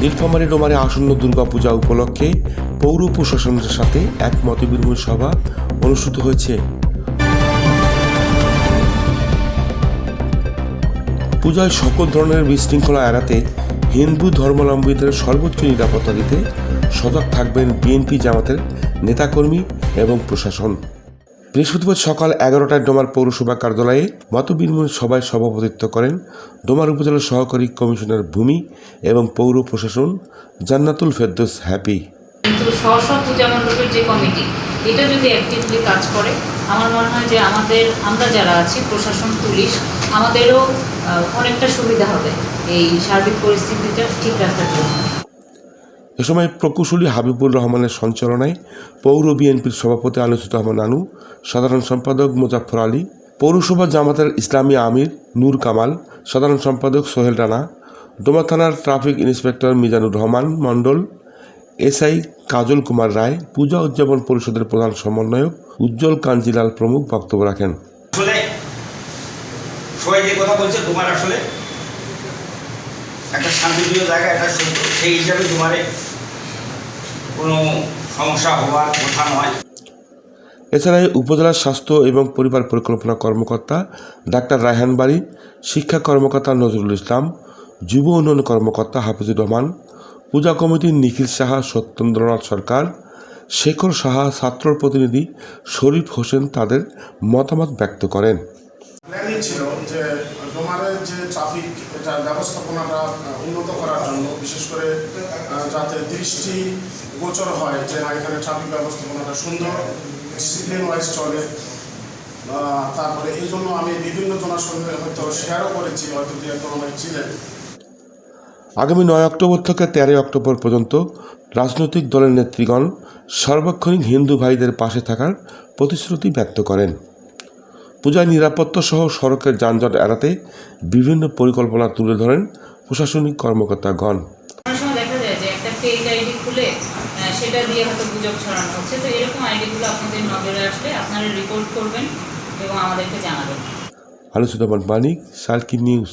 নীলফামারী ডোমারে আসন্ন দুর্গাপূজা উপলক্ষে পৌর প্রশাসনের সাথে এক মতবিনিময় সভা অনুষ্ঠিত হয়েছে। পূজায় সকল ধরনের বিশৃঙ্খলা এড়াতে হিন্দু ধর্মাবলম্বীদের সর্বোচ্চ নিরাপত্তা দিতে সজাগ থাকবেন বিএনপি জামাতের নেতাকর্মী এবং প্রশাসন। বৃহস্পতিবার সকাল এগারোটায় ডোমার পৌরসভা কার্যালয়ে মতবিনিময় সভায় সভাপতিত্ব করেন ডোমার উপজেলা সহকারী কমিশনার ভূমি এবং পৌর প্রশাসন জান্নাতুল ফেরদৌস হ্যাপি। যে কমিটি, এটা যদি অ্যাক্টিভলি কাজ করে, আমার মনে হয় যে আমাদের, আমরা যারা আছি, প্রশাসন, পুলিশ, আমাদেরও অনেকটা সুবিধা হবে এই সার্বিক পরিস্থিতিটা ঠিক রাখার জন্য। এ সময় প্রকৌশলী হাবিবুর রহমানের সঞ্চালনায় পৌর বিএনপির সভাপতি আনিসুর রহমান আনু সাধারণ সম্পাদক মুজাফর আলী, পৌরসভা জামাতের ইসলামী আমির নূর কামাল, সাধারণ সম্পাদক সোহেল রানা ডোমা থানার traffic inspector Mizanur Rahman Mondal, SI Kajal Kumar Roy, Puja উদযাপন পরিষদের প্রধান সমন্বয়ক উজ্জ্বল কাঞ্জিলাল প্রমুখ বক্তব্য রাখেন। সবাই যে কথা বলছে তোমার আসলে একটা শান্তিপ্রিয় জায়গা সত্য সেই হিসাবে তোমারে কোনো সমস্যা হওয়ার কথা নয়। এছাড়া উপজেলার স্বাস্থ্য এবং পরিবার পরিকল্পনা কর্মকর্তা ডাক্তার রায়হান বাড়ি, শিক্ষা কর্মকর্তা নজরুল ইসলাম, যুব উন্নয়ন কর্মকর্তা হাফিজুর রহমান, পূজা কমিটির নিখিল সাহা, সত্যেন্দ্রনাথ সরকার, শেখর সাহা, ছাত্র প্রতিনিধি শরীফ হোসেন তাদের মতামত ব্যক্ত করেন। ছিল যে ডোমারের যে ট্রাফিক এটা ব্যবস্থাপনাটা উন্নত করার জন্য বিশেষ করে যাতে দৃষ্টি গোচর হয় যে না, এখানে ট্রাফিক ব্যবস্থাপনাটা সুন্দর ডিসিপ্লিন ওয়াইজ চলে। তারপরে এই জন্য আমি বিভিন্ন জনের সঙ্গে হয়তো শেয়ারও করেছি হয়তো দু একজন আমার ছিলেন। আগামী নয় অক্টোবর থেকে তেরোই অক্টোবর পর্যন্ত রাজনৈতিক দলের নেতৃগণ সার্বক্ষণিক হিন্দু ভাইদের পাশে থাকার প্রতিশ্রুতি ব্যক্ত করেন। পূজায় নিরাপত্তা সহ সড়কের যানজট এড়াতে বিভিন্ন পরিকল্পনা তুলে ধরেন প্রশাসনিক কর্মকর্তাগণ। গণ আলোচিত দেখা যায় যে একটা ফেক আইডি খুলে সেটা দিয়ে হয়তো গুজব ছড়ানো হচ্ছে। তো এরকম আইডিগুলো আপনাদের নজরে আসলে আপনারা রিপোর্ট করবেন এবং আমাদেরকে জানাবেন। আলোচনা মানিক সার্কি নিউজ।